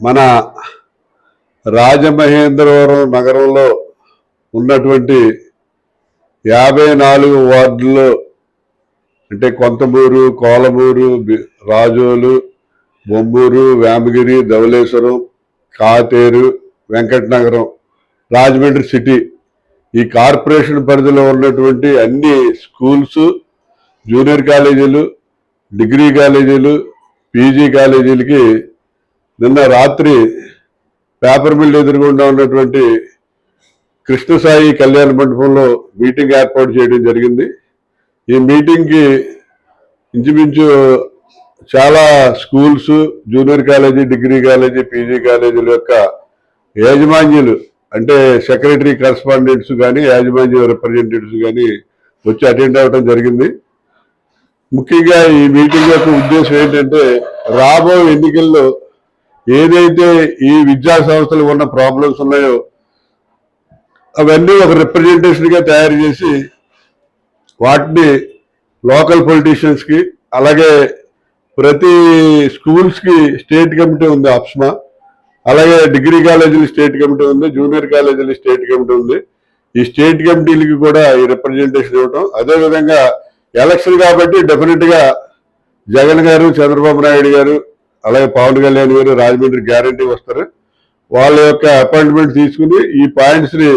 మన రాజమహేంద్రవరం నగరంలో ఉన్నటువంటి యాభై నాలుగు వార్డుల్లో అంటే కొంతమూరు కోలమూరు రాజోలు బొమ్మూరు వేమగిరి ధవళేశ్వరం కాతేరు వెంకటనగరం రాజమండ్రి సిటీ ఈ కార్పొరేషన్ పరిధిలో ఉన్నటువంటి అన్ని స్కూల్స్ జూనియర్ కాలేజీలు డిగ్రీ కాలేజీలు పీజీ కాలేజీలకి నిన్న రాత్రి పేపర్ మిల్ ఎదురుగుండా ఉన్నటువంటి కృష్ణసాయి కళ్యాణ మండపంలో మీటింగ్ ఏర్పాటు చేయడం జరిగింది. ఈ మీటింగ్కి ఇంచుమించు చాలా schools junior college degree college PG కాలేజీల యొక్క యాజమాన్యులు అంటే సెక్రటరీ కరస్పాండెంట్స్ కానీ యాజమాన్య రిప్రజెంటేటివ్స్ కానీ వచ్చి అటెండ్ అవ్వడం జరిగింది. ముఖ్యంగా ఈ మీటింగ్ యొక్క ఉద్దేశం ఏంటంటే రాబో ఎన్నికల్లో ఏదైతే ఈ విద్యా సంస్థలు ఉన్న ప్రాబ్లమ్స్ ఉన్నాయో అవన్నీ ఒక రిప్రజెంటేషన్గా తయారు చేసి వాటిని లోకల్ పొలిటీషియన్స్కి అలాగే ప్రతి స్కూల్స్కి స్టేట్ కమిటీ ఉంది అప్స్మా అలాగే డిగ్రీ కాలేజీలు స్టేట్ కమిటీ ఉంది జూనియర్ కాలేజీలు స్టేట్ కమిటీ ఉంది. ఈ స్టేట్ కమిటీలకి కూడా ఈ రిప్రజెంటేషన్ ఇవ్వటం. అదే విధంగా ఎలక్షన్ కాబట్టి డెఫినెట్గా జగన్ గారు చంద్రబాబు నాయుడు గారు అలాగే పవన్ కళ్యాణ్ గారు రాజమండ్రి గ్యారంటీ వస్తారు. వాళ్ళ యొక్క అపాయింట్మెంట్ తీసుకుని ఈ పాయింట్స్ని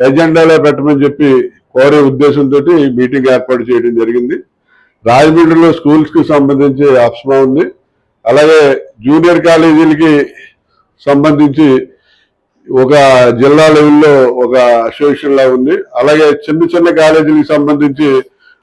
ఎజెండాలో పెట్టమని చెప్పి కోరే ఉద్దేశంతో మీటింగ్ ఏర్పాటు చేయడం జరిగింది. రాజమండ్రిలో స్కూల్స్కి సంబంధించి అప్స్మా ఉంది. అలాగే జూనియర్ కాలేజీలకి సంబంధించి ఒక జిల్లా లెవెల్లో ఒక అసోసియేషన్ లా ఉంది. అలాగే చిన్న చిన్న కాలేజీలకు సంబంధించి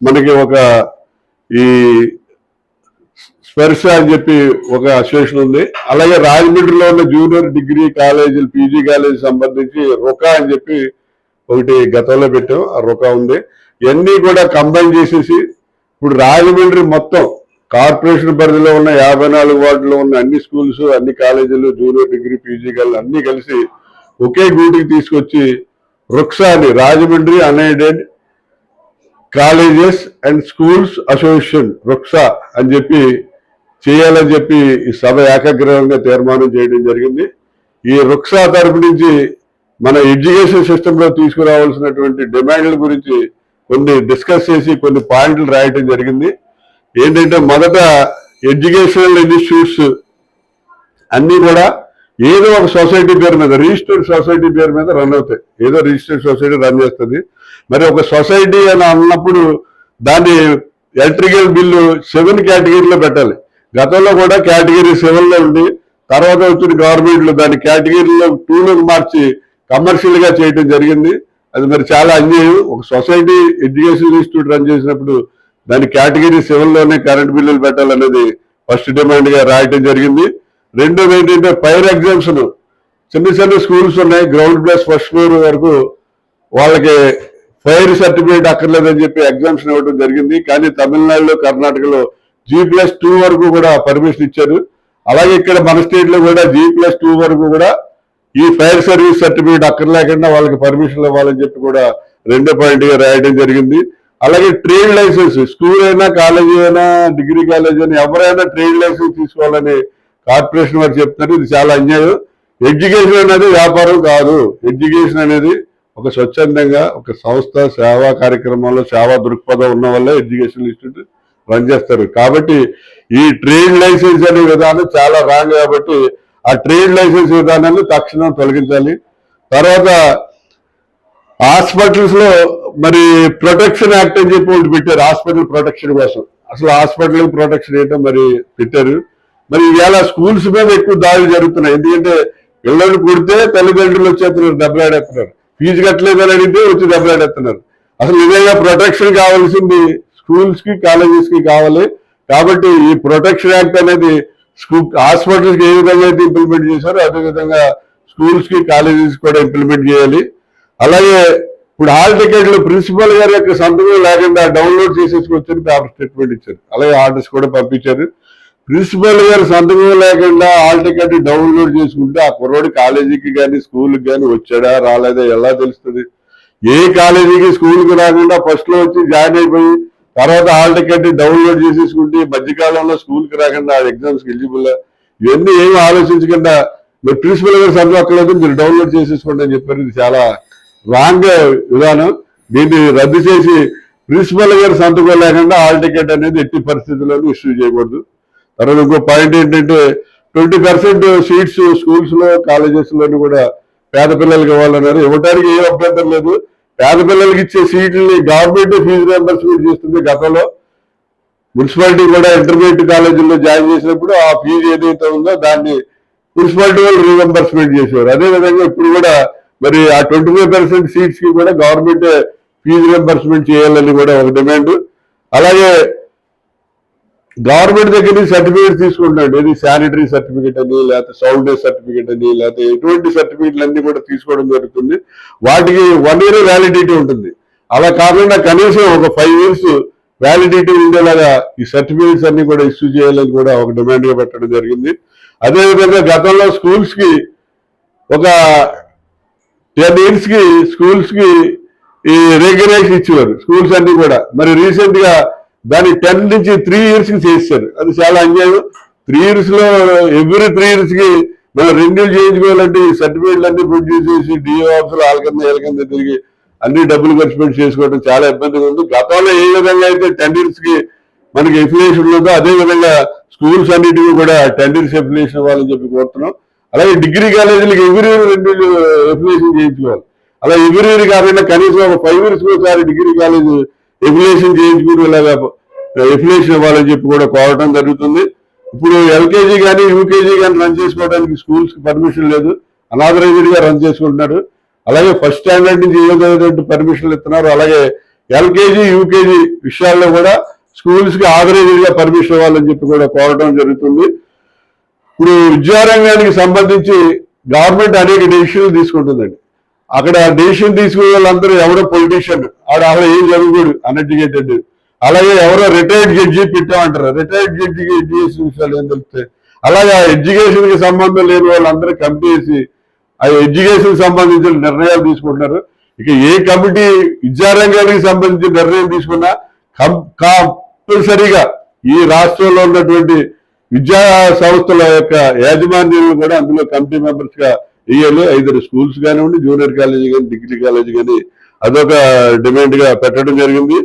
మనకి ఒక ఈ స్పెర్స్ అని చెప్పి ఒక అసోసియేషన్ ఉంది. అలాగే రాజమండ్రిలో ఉన్న జూనియర్ డిగ్రీ కాలేజీలు పీజీ కాలేజీ సంబంధించి రుకా అని చెప్పి ఒకటి గతంలో పెట్టాం. ఆ రుకా ఉంది. ఇవన్నీ కూడా కంబైన్ చేసేసి ఇప్పుడు రాజమండ్రి మొత్తం కార్పొరేషన్ పరిధిలో ఉన్న యాభై నాలుగు వార్డులో ఉన్న అన్ని స్కూల్స్ అన్ని కాలేజీలు జూనియర్ డిగ్రీ పీజీ కాలేజీలు అన్ని కలిసి ఒకే గూటికి తీసుకొచ్చి రుక్సాని Rajahmundry unaided colleges and schools association Ruksa అని చెప్పి చేయాలని చెప్పి ఈ సభ ఏకాగ్రహంగా తీర్మానం చేయడం జరిగింది. ఈ రుక్సా తరపు నుంచి మన ఎడ్యుకేషన్ సిస్టంలో తీసుకురావాల్సినటువంటి డిమాండ్ల గురించి కొన్ని డిస్కస్ చేసి కొన్ని పాయింట్లు రాయటం జరిగింది. ఏంటంటే మొదట ఎడ్యుకేషనల్ ఇన్స్టిట్యూట్స్ అన్నీ కూడా ఏదో ఒక సొసైటీ పేరు మీద రిజిస్టర్డ్ సొసైటీ పేరు మీద రన్ అవుతాయి. ఏదో రిజిస్టర్డ్ సొసైటీ రన్ చేస్తుంది. మరి ఒక సొసైటీ అని అన్నప్పుడు దాన్ని ఎలక్ట్రికల్ బిల్లు సెవెన్ కేటగిరీలో పెట్టాలి. గతంలో కూడా కేటగిరీ సివిల్లో ఉంది. తర్వాత వచ్చిన గవర్నమెంట్లు దాని కేటగిరీలో టూలోకి మార్చి కమర్షియల్గా చేయడం జరిగింది. అది మరి చాలా అన్యాయం. ఒక సొసైటీ ఎడ్యుకేషన్ ఇన్స్టిట్యూట్ రన్ చేసినప్పుడు దాని కేటగిరీ సివిల్లోనే కరెంటు కరెంట్ బిల్లులు పెట్టాలనేది ఫస్ట్ డిమాండ్గా రాయటం జరిగింది. రెండవ ఏంటంటే పైర్ ఎగ్జామ్షన్ చిన్న చిన్న స్కూల్స్ ఉన్నాయి. గ్రౌండ్ ప్లస్ ఫస్ట్ ఫ్లోర్ వరకు వాళ్ళకి ఫైర్ సర్టిఫికేట్ అక్కర్లేదని చెప్పి ఎగ్జామ్షన్ ఇవ్వడం జరిగింది. కానీ తమిళనాడులో కర్ణాటకలో జీ ప్లస్ టూ వరకు కూడా పర్మిషన్ ఇచ్చారు. అలాగే ఇక్కడ మన స్టేట్లో కూడా జీ ప్లస్ టూ వరకు కూడా ఈ ఫైర్ సర్వీస్ సర్టిఫికేట్ అక్కడ లేకుండా వాళ్ళకి పర్మిషన్ ఇవ్వాలని చెప్పి కూడా రెండో పాయింట్గా రాయడం జరిగింది. అలాగే ట్రేడ్ లైసెన్స్ స్కూల్ అయినా కాలేజీ అయినా డిగ్రీ కాలేజ్ అయినా ఎవరైనా ట్రేడ్ లైసెన్స్ తీసుకోవాలని కార్పొరేషన్ వారు చెప్తున్నారు. ఇది చాలా అన్యాయం. ఎడ్యుకేషన్ అనేది వ్యాపారం కాదు. ఎడ్యుకేషన్ అనేది ఒక స్వచ్ఛందంగా ఒక సంస్థ సేవా కార్యక్రమంలో సేవా దృక్పథం ఉన్న వల్ల ఎడ్యుకేషన్ ఇన్స్టిట్యూట్ రన్ చేస్తారు. కాబట్టి ఈ ట్రేడ్ లైసెన్స్ అనే విధానం చాలా రాంగ్ కాబట్టి ఆ ట్రేడ్ లైసెన్స్ విధానాన్ని తక్షణం తొలగించాలి. తర్వాత హాస్పిటల్స్లో మరి ప్రొటెక్షన్ యాక్ట్ అని చెప్పి ఒకటి పెట్టారు హాస్పిటల్ ప్రొటెక్షన్ కోసం. అసలు హాస్పిటల్ ప్రొటెక్షన్ ఏంటో మరి పెట్టారు. మరి ఇవాళ స్కూల్స్ మీద ఎక్కువ దాడులు జరుగుతున్నాయి. ఎందుకంటే పిల్లలు కుడితే తల్లిదండ్రులు వచ్చేస్తున్నారు దెబ్బలాడేస్తున్నారు. ఫీజు కట్టలేదని అడిగితే వచ్చి దెబ్బలాడేస్తున్నారు. అసలు నిజంగా ప్రొటెక్షన్ కావాల్సింది స్కూల్స్కి కాలేజెస్కి కావాలి. కాబట్టి ఈ ప్రొటెక్షన్ యాక్ట్ అనేది స్కూల్ హాస్పిటల్స్కి ఏ విధంగా అయితే ఇంప్లిమెంట్ చేశారో అదే విధంగా స్కూల్స్కి కాలేజెస్ కూడా ఇంప్లిమెంట్ చేయాలి. అలాగే ఇప్పుడు హాల్ టికెట్లు ప్రిన్సిపల్ గారి యొక్క సంతకం లేకుండా డౌన్లోడ్ చేసేసుకొచ్చారు పేపర్ స్టేట్మెంట్ ఇచ్చారు. అలాగే ఆర్డర్స్ కూడా పంపించారు. ప్రిన్సిపల్ గారు సంతకం లేకుండా హాల్ టికెట్ డౌన్లోడ్ చేసుకుంటే ఆ కుర్రోడు కాలేజీకి కానీ స్కూల్కి కానీ వచ్చాడా రాలేదా ఎలా తెలుస్తుంది? ఏ కాలేజీకి స్కూల్కి రాకుండా ఫస్ట్లో వచ్చి జాయిన్ అయిపోయి తర్వాత హాల్ టికెట్ డౌన్లోడ్ చేసేసుకుంటే మధ్యకాలంలో మధ్యకాలంలో స్కూల్కి రాకుండా ఎగ్జామ్స్కి ఎలిజిబుల్ ఇవన్నీ ఏమి ఆలోచించకుండా మీరు ప్రిన్సిపల్ గారు సంతకం అక్కర్లేదు మీరు డౌన్లోడ్ చేసేసుకోండి అని చెప్పారు. ఇది చాలా రాంగ్ విధానం. దీన్ని రద్దు చేసి ప్రిన్సిపల్ గారు సంతకం లేకుండా హాల్ టికెట్ అనేది ఎట్టి పరిస్థితుల్లోనూ ఇష్యూ చేయకూడదు. తర్వాత ఇంకో పాయింట్ ఏంటంటే ట్వంటీ పర్సెంట్ సీట్స్ స్కూల్స్లో కాలేజెస్లోని కూడా పేద పిల్లలకి ఇవ్వాలన్నారు. ఇవ్వడానికి ఏ అభ్యంతరం లేదు. పేద పిల్లలకి ఇచ్చే సీట్లని గవర్నమెంట్ ఫీజు రియంబర్స్మెంట్ చేస్తుంది గతంలో మున్సిపాలిటీ కూడా ఇంటర్మీడియట్ కాలేజీల్లో జాయిన్ చేసినప్పుడు ఆ ఫీజు ఏదైతే ఉందో దాన్ని మున్సిపాలిటీ వాళ్ళు రీఎంబర్స్మెంట్ చేసేవారు. అదే విధంగా ఇప్పుడు కూడా మరి ఆ ట్వంటీ ఫైవ్ పర్సెంట్ సీట్స్కి కూడా గవర్నమెంట్ ఫీజు రియంబర్స్మెంట్ చేయాలని కూడా ఒక డిమాండ్ అలాగే గవర్నమెంట్ దగ్గర నుంచి సర్టిఫికేట్ తీసుకుంటాడు. ఇది శానిటరీ సర్టిఫికేట్ అని లేకపోతే సౌండ్నెస్ సర్టిఫికేట్ అని లేకపోతే ఎటువంటి సర్టిఫికేట్లు అన్ని కూడా తీసుకోవడం జరుగుతుంది. వాటికి వన్ ఇయర్ వ్యాలిడిటీ ఉంటుంది. అలా కాకుండా కనీసం ఒక ఫైవ్ ఇయర్స్ వ్యాలిడిటీ ఉండేలాగా ఈ సర్టిఫికేట్స్ అన్ని కూడా ఇష్యూ చేయాలని కూడా ఒక డిమాండ్గా పెట్టడం జరిగింది. అదేవిధంగా గతంలో స్కూల్స్కి ఒక టెన్ ఇయర్స్కి స్కూల్స్కి ఈ రెగ్యులేషన్ ఇచ్చేవారు. స్కూల్స్ అన్ని కూడా. మరి రీసెంట్గా దాన్ని టెన్ నుంచి త్రీ ఇయర్స్కి చేశారు అది చాలా అన్యాయం. త్రీ ఇయర్స్లో ఎవ్రీ త్రీ ఇయర్స్కి మనం చేయించుకోవాలంటే ఈ సర్టిఫికేట్లు అన్ని ప్రొడ్యూస్ చేసి డిఓ ఆఫీసులు వాళ్ళ కింద వీళ్ళ కింద తిరిగి అన్ని డబ్బులు ఖర్చు పెట్టి చేసుకోవడం చాలా ఇబ్బందిగా ఉంది. గతంలో ఏ విధంగా అయితే టెన్ ఇయర్స్కి మనకి ఎఫిలియేషన్ ఉందో అదే విధంగా స్కూల్స్ అన్నిటికీ కూడా టెన్ ఇయర్స్ ఎఫిలియేషన్ ఇవ్వాలని చెప్పి కోరుతున్నాం. అలాగే డిగ్రీ కాలేజీలకు ఎవ్రీ ఇయర్ రెండు ఎఫిలియేషన్ చేయించుకోవాలి. అలా ఎవ్రీ కాకుండా కనీసం ఒక ఫైవ్ ఇయర్స్ ఒకసారి డిగ్రీ కాలేజ్ ఎఫిలియేషన్ చేయించుకుని ఇలాగా ఎఫిలియేషన్ ఇవ్వాలని చెప్పి కూడా కోరటం జరుగుతుంది. ఇప్పుడు ఎల్కేజీ కానీ యూకేజీ కానీ రన్ చేసుకోవడానికి స్కూల్స్కి పర్మిషన్ లేదు. అనాథరైజ్డ్గా రన్ చేసుకుంటున్నారు. అలాగే ఫస్ట్ స్టాండర్డ్ నుంచి ఇవ్వగలిగినట్టు పర్మిషన్లు ఇస్తున్నారు? అలాగే ఎల్కేజీ యూకేజీ విషయాల్లో కూడా స్కూల్స్కి ఆథరైజ్డ్గా పర్మిషన్ ఇవ్వాలని చెప్పి కూడా కోరటం జరుగుతుంది. ఇప్పుడు విద్యారంగానికి సంబంధించి గవర్నమెంట్ అనేక డెసిషన్లు తీసుకుంటుందండి. అక్కడ డెసిషన్ తీసుకునే వాళ్ళందరూ ఎవరో పొలిటీషియన్ ఆడ అసలు ఏం చదువుకోడు అన్ఎడ్యుకేటెడ్ అలాగే ఎవరో రిటైర్డ్ జడ్జి పెట్టామంటారు రిటైర్డ్ జడ్జికి ఎడ్యుకేషన్ విషయాలు ఏం తెలుస్తాయి? అలాగే ఆ ఎడ్యుకేషన్కి సంబంధం లేని వాళ్ళందరూ కమిటీ ఆ ఎడ్యుకేషన్ సంబంధించిన నిర్ణయాలు తీసుకుంటున్నారు. ఇక ఏ కమిటీ విద్యారంగానికి సంబంధించిన నిర్ణయం తీసుకున్నా కం- కంపల్సరీగా ఈ రాష్ట్రంలో ఉన్నటువంటి విద్యా సంస్థల యొక్క యాజమాన్యాలను కూడా అందులో కమిటీ మెంబర్స్గా వేయాలి ఐదు స్కూల్స్ కానివ్వండి జూనియర్ కాలేజీ కానీ డిగ్రీ కాలేజీ కానీ అదొక డిమాండ్గా పెట్టడం జరిగింది.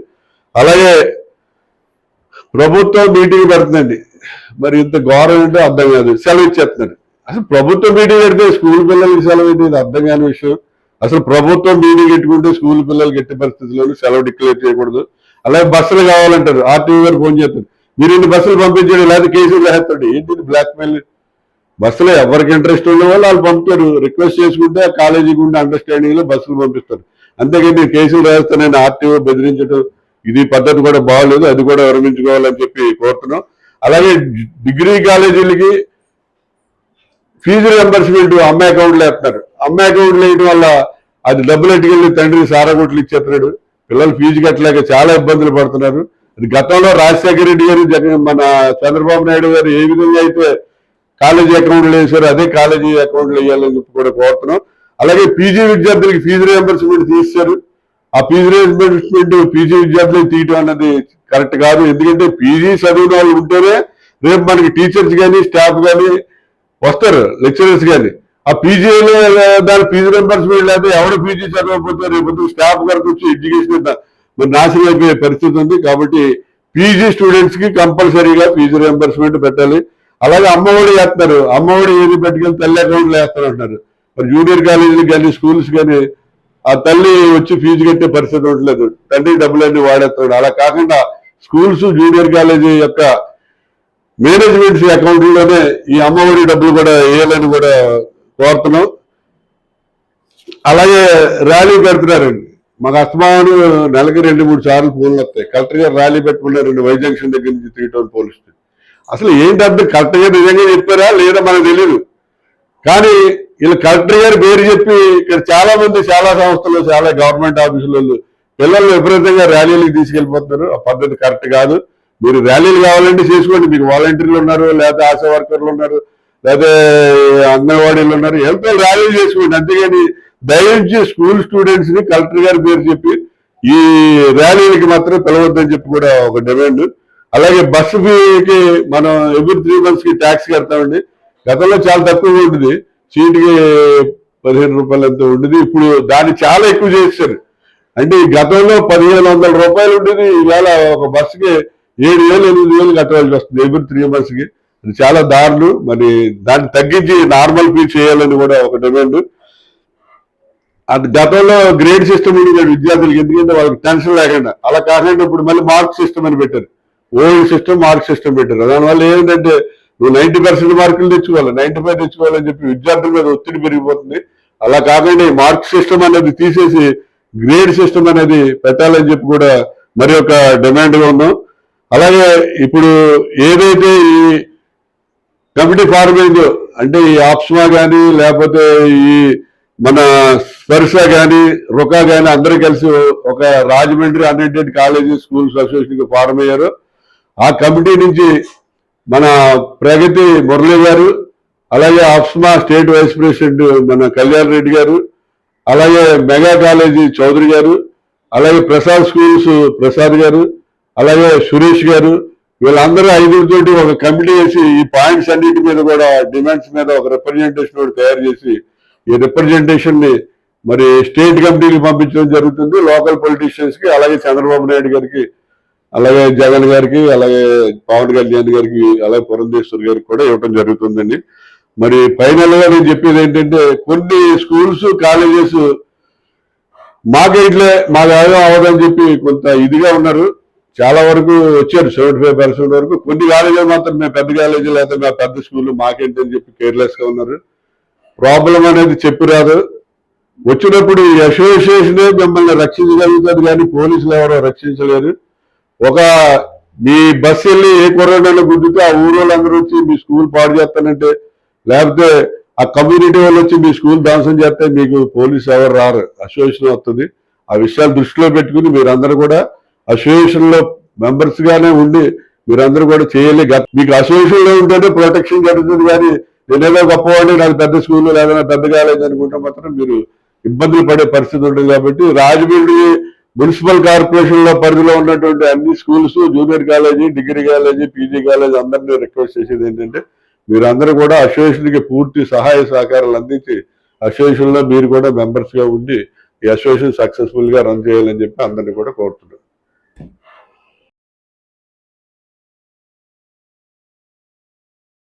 అలాగే ప్రభుత్వం మీటింగ్ పెడుతుందండి. మరి ఇంత ఘోరం ఏంటో అర్థం కాదు. సెలవు ఇచ్చేస్తున్నాడు. అసలు ప్రభుత్వం మీటింగ్ పెడితే స్కూల్ పిల్లలకి సెలవు ఏంటి? ఇది అర్థం కాని విషయం. అసలు ప్రభుత్వం మీటింగ్ పెట్టుకుంటే స్కూల్ పిల్లలకి ఎట్టి పరిస్థితుల్లోనూ సెలవు డిక్లేర్ చేయకూడదు. అలాగే బస్సులు కావాలంటారు. ఆర్టీఓ గారు ఫోన్ చేస్తారు. మీరు ఇన్ని బస్సులు పంపించండి లేదా కేసులు వేస్తాడు. ఏంటి బ్లాక్మెయిల్? బస్సులో ఎవరికి ఇంట్రెస్ట్ ఉన్న వాళ్ళు వాళ్ళు పంపుతారు. రిక్వెస్ట్ చేసుకుంటే ఆ కాలేజీకి ఉండే అండర్స్టాండింగ్లో బస్సులు పంపిస్తారు. అంతేగా నేను కేసులు వేస్తానని ఆర్టీఓ బెదిరించడం ఇది పద్ధతి కూడా బాగాలేదు అది కూడా విరమించుకోవాలని చెప్పి కోరుతున్నాం. అలాగే డిగ్రీ కాలేజీలకి ఫీజు రియంబర్స్మెంట్ అమ్మాయి అకౌంట్లో వేస్తున్నారు. అమ్మాయి అకౌంట్లో వేయడం వల్ల అది డబ్బులు ఎట్టుకెళ్ళి తండ్రి సారాగుట్లు ఇచ్చేస్తున్నాడు. పిల్లలు ఫీజు కట్టలేక చాలా ఇబ్బందులు పడుతున్నారు. అది గతంలో రాజశేఖర రెడ్డి గారు జగన్ మన చంద్రబాబు నాయుడు గారు ఏ విధంగా అయితే కాలేజీ అకౌంట్లు వేశారు అదే కాలేజీ అకౌంట్లు వేయాలని చెప్పి కూడా కోరుతున్నాం. అలాగే పీజీ విద్యార్థులకి ఫీజు రియంబర్స్మెంట్ తీశారు ఆ ఫీజు రియంబర్స్మెంట్ పీజీ విద్యార్థులకు తీయటం అన్నది కరెక్ట్ కాదు. ఎందుకంటే పీజీ చదివిన వాళ్ళు ఉంటేనే రేపు మనకి టీచర్స్ కానీ స్టాఫ్ కానీ వస్తారు లెక్చరర్స్ కానీ ఆ పీజీలో దాని ఫీజు రియంబర్స్మెంట్ లేకపోతే ఎవరు పీజీ చదవకపోతే రేపు స్టాఫ్ గారికి వచ్చి ఎడ్యుకేషన్ మరి నాశనం అయిపోయే పరిస్థితి ఉంది. కాబట్టి పీజీ స్టూడెంట్స్కి కంపల్సరీగా ఫీజు రియంబర్స్మెంట్ పెట్టాలి. అలాగే అమ్మఒడి వేస్తున్నారు. అమ్మఒడి ఏది పెట్టుకెళ్ళి తల్లి అకౌంట్లో వేస్తారు అంటున్నారు. మరి జూనియర్ కాలేజీలు కానీ స్కూల్స్ కానీ ఆ తల్లి వచ్చి ఫీజు కట్టే పరిస్థితి ఉండలేదు తండ్రి డబ్బులన్నీ వాడేస్తాడు అలా కాకుండా స్కూల్స్ జూనియర్ కాలేజీ యొక్క మేనేజ్మెంట్స్ అకౌంట్లోనే ఈ అమ్మఒడి డబ్బులు కూడా వేయాలని కూడా కోరుతున్నాం. అలాగే ర్యాలీ పెడుతున్నారండి. మాకు అస్తమాను నెలకి రెండు మూడు సార్లు ఫోన్లు వస్తాయి. కలెక్టర్ గారు ర్యాలీ పెట్టుకున్నారండి. వై జంక్షన్ దగ్గర నుంచి త్రీ టౌన్ పోలీస్ అసలు ఏంటంటే కలెక్టర్ గారు నిజంగా చెప్పారా లేదా మనకు తెలియదు కానీ వీళ్ళు కలెక్టర్ గారు పేరు చెప్పి ఇక్కడ చాలా మంది చాలా సంస్థలు చాలా గవర్నమెంట్ ఆఫీసులలో పిల్లలు విపరీతంగా ర్యాలీలకు తీసుకెళ్ళిపోతున్నారు ఆ పద్ధతి కరెక్ట్ కాదు. మీరు ర్యాలీలు కావాలంటే చేసుకోండి. మీకు వాలంటీర్లు ఉన్నారు లేకపోతే ఆశా వర్కర్లు ఉన్నారు లేకపోతే అంగన్వాడీలు ఉన్నారు. ఎంతో ర్యాలీలు చేసుకోండి. అంతేగాని దయచేసి స్కూల్ స్టూడెంట్స్ని కలెక్టర్ గారి పేరు చెప్పి ఈ ర్యాలీలకి మాత్రం పిలవద్దని చెప్పి కూడా ఒక డిమాండ్. అలాగే బస్సు ఫీకి మనం ఎవ్రీ త్రీ మంత్స్కి ట్యాక్స్ కడతామండి గతంలో చాలా తక్కువగా ఉంటుంది సీటుకి పదిహేను రూపాయలు ఎంతో ఉండేది. ఇప్పుడు దాన్ని చాలా ఎక్కువ చేశారు. అంటే గతంలో పదిహేను వందల రూపాయలు ఉండేది. ఈవేళ ఒక బస్సుకి ఏడు వేలు ఎనిమిది వేలు కట్టవలసి వస్తుంది ఎవ్రీ త్రీ మంత్స్కి అది చాలా దారులు మరి దాన్ని తగ్గించి నార్మల్ ఫీ చేయాలని కూడా ఒక డిమాండ్. అది గతంలో గ్రేడ్ సిస్టమ్ ఉండేది విద్యార్థులకు. ఎందుకంటే వాళ్ళకి టెన్షన్ లేకుండా. అలా కాకుండా ఇప్పుడు మళ్ళీ మార్క్ సిస్టమ్ అని పెట్టారు. ఓల్డ్ సిస్టమ్ మార్క్ సిస్టమ్ పెట్టారు. దానివల్ల ఏంటంటే నువ్వు నైన్టీ పర్సెంట్ మార్కులు తెచ్చుకోవాలి నైన్టీ ఫైవ్ తెచ్చుకోవాలని చెప్పి విద్యార్థుల మీద ఒత్తిడి పెరిగిపోతుంది. అలా కాకుండా ఈ మార్క్ సిస్టమ్ అనేది తీసేసి గ్రేడ్ సిస్టమ్ అనేది పెట్టాలని చెప్పి కూడా మరి ఒక డిమాండ్గా ఉన్నాం. అలాగే ఇప్పుడు ఏదైతే ఈ కమిటీ ఫార్మ్ అయిందో అంటే ఈ ఆప్స్మా కానీ లేకపోతే ఈ మన స్పర్శ కానీ రుకా కానీ అందరూ కలిసి ఒక రాజమండ్రి అన్ఎడెడ్ కాలేజీ స్కూల్స్ అసోసియేషన్కి ఫార్మ్ అయ్యారు. ఆ కమిటీ నుంచి మన ప్రగతి మురళి గారు అలాగే ఆప్స్మా స్టేట్ వైస్ ప్రెసిడెంట్ మన కళ్యాణ్ రెడ్డి గారు అలాగే మెగా కాలేజీ చౌదరి గారు అలాగే ప్రసాద్ స్కూల్స్ ప్రసాద్ గారు అలాగే సురేష్ గారు వీళ్ళందరూ ఐదుగురితోటి ఒక కమిటీ వేసి ఈ పాయింట్స్ అన్నిటి మీద కూడా డిమాండ్స్ మీద ఒక రిప్రజెంటేషన్ ఒకటి తయారు చేసి ఈ రిప్రజెంటేషన్ని మరి స్టేట్ కమిటీకి పంపించడం జరుగుతుంది. లోకల్ పొలిటీషియన్స్కి అలాగే చంద్రబాబు నాయుడు గారికి అలాగే జగన్ గారికి అలాగే పవన్ కళ్యాణ్ గారికి అలాగే పురంధేశ్వర్ గారికి కూడా ఇవ్వడం జరుగుతుందండి. మరి ఫైనల్గా నేను చెప్పేది ఏంటంటే కొన్ని స్కూల్స్ కాలేజెస్ మాకే ఇట్లే మాకు ఏదో అవ్వదని చెప్పి కొంత ఇదిగా ఉన్నారు. చాలా వరకు వచ్చారు సెవెంటీ ఫైవ్ పర్సెంట్ వరకు. కొన్ని కాలేజీలు మాత్రం మేము పెద్ద కాలేజీలు లేకపోతే మా పెద్ద స్కూల్ మాకేంటని చెప్పి కేర్లెస్గా ఉన్నారు. ప్రాబ్లం అనేది చెప్పి రాదు. వచ్చినప్పుడు అసోసియేషనే మిమ్మల్ని రక్షించగలుగుతుంది కానీ పోలీసులు ఎవరో రక్షించలేరు. ఒక మీ బస్సు వెళ్ళి ఏ కుర్రాడైనా గుద్దితే ఆ ఊరు వాళ్ళందరూ వచ్చి మీ స్కూల్ పాడు చేస్తానంటే లేకపోతే ఆ కమ్యూనిటీ వాళ్ళు వచ్చి మీ స్కూల్ ధ్వంసం చేస్తే మీకు పోలీసు ఎవరు రారు? అసోసియేషన్ వస్తుంది. ఆ విషయాలు దృష్టిలో పెట్టుకుని మీరందరూ కూడా అసోసియేషన్లో మెంబర్స్గానే మెంబర్స్ గానే ఉండి మీరందరూ కూడా చేయాలి. మీకు అసోసియేషన్లో ఉంటేనే ప్రొటెక్షన్ జరుగుతుంది కానీ నేనేదో గొప్పవాడిని నాకు పెద్ద స్కూల్ లేదన్నా నాకు పెద్ద కాలేజ్ అనుకుంటే మాత్రం మీరు ఇబ్బందులు పడే పరిస్థితి ఉంటుంది కాబట్టి రాజమండ్రి మున్సిపల్ కార్పొరేషన్లో పరిధిలో ఉన్నటువంటి అన్ని schools junior college degree college PG college అందరినీ రిక్వెస్ట్ చేసేది ఏంటంటే మీరందరూ కూడా అసోసియేషన్కి పూర్తి సహాయ సహకారాలు అందించి అసోసియేషన్లో మీరు కూడా మెంబర్స్గా ఉండి ఈ అసోసియేషన్ సక్సెస్ఫుల్గా రన్ చేయాలని చెప్పి అందరినీ కూడా కోరుతున్నాను